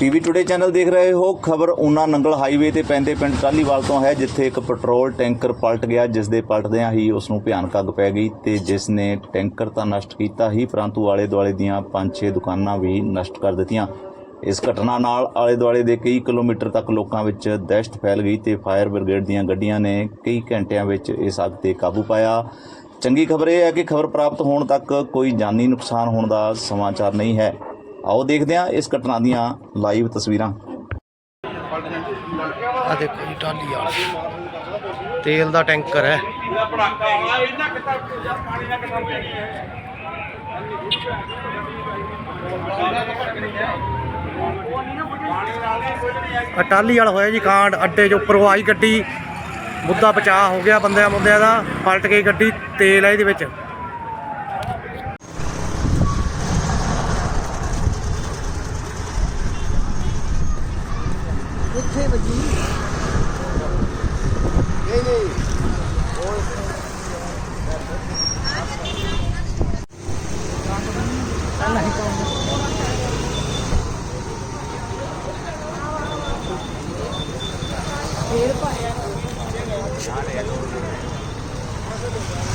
TV today channel ਦੇਖ ਰਹੇ ਹੋ ਖਬਰ ਉਨਾ ਨੰਗਲ ਹਾਈਵੇ ਤੇ ਪੈਂਦੇ ਪਿੰਡ ਟਾਲੀਵਾਲ ਤੋਂ ਹੈ, ਜਿੱਥੇ ਇੱਕ ਪੈਟਰੋਲ ਟੈਂਕਰ ਪਲਟ ਗਿਆ ਜਿਸ ਦੇ ਪਲਟਦਿਆਂ ਹੀ ਉਸ ਨੂੰ ਭਿਆਨਕ ਅੱਗ ਪੈ ਗਈ ਤੇ ਜਿਸ ਨੇ ਟੈਂਕਰ ਤਾਂ ਨਸ਼ਟ ਕੀਤਾ ਹੀ, ਪਰੰਤੂ ਆਲੇ ਦੁਆਲੇ ਦੀਆਂ 5-6 ਦੁਕਾਨਾਂ ਵੀ ਨਸ਼ਟ ਕਰ ਦਿੱਤੀਆਂ। ਇਸ ਘਟਨਾ ਨਾਲ ਆਲੇ ਦੁਆਲੇ ਦੇ ਕਈ ਕਿਲੋਮੀਟਰ ਤੱਕ ਲੋਕਾਂ ਵਿੱਚ ਦਹਿਸ਼ਤ ਫੈਲ ਗਈ ਤੇ ਫਾਇਰ ਬ੍ਰਿਗੇਡ ਦੀਆਂ ਗੱਡੀਆਂ ਨੇ ਕਈ ਘੰਟਿਆਂ ਵਿੱਚ ਇਸ ਅੱਗ ਤੇ ਕਾਬੂ ਪਾਇਆ। ਚੰਗੀ ਖਬਰ ਇਹ ਹੈ ਕਿ ਖਬਰ ਪ੍ਰਾਪਤ ਹੋਣ ਤੱਕ ਕੋਈ ਜਾਨੀ ਨੁਕਸਾਨ ਹੋਣ ਦਾ ਸਮਾਚਾਰ ਨਹੀਂ ਹੈ। ਆਓ ਦੇਖਦੇ ਹਾਂ ਇਸ ਘਟਨਾ ਦੀਆਂ ਲਾਈਵ ਤਸਵੀਰਾਂ। ਆ ਦੇਖੋ ਜੀ ਟਾਲੀ ਵਾਲਾ। ਤੇਲ ਦਾ ਟੈਂਕਰ ਹੈ। ਟਾਲੀ ਵਾਲਾ ਹੋਇਆ ਜੀ ਕਾਂਡ ਅੱਡੇ 'ਚ ਉੱਪਰੋਂ ਆਈ ਗੱਡੀ। ਮੁੱਦਾ ਬਚਾਅ ਹੋ ਗਿਆ ਬੰਦਿਆਂ ਮੁੰਦਿਆਂ ਦਾ, ਪਲਟ ਗਈ ਗੱਡੀ, ਤੇਲ ਹੈ ਇਹਦੇ ਵਿੱਚ। biết thế mà gì? Đây đi. Ôi. Đang này con Hãy subscribe cho kênh Ghiền Mì Gõ Để không bỏ lỡ những video hấp dẫn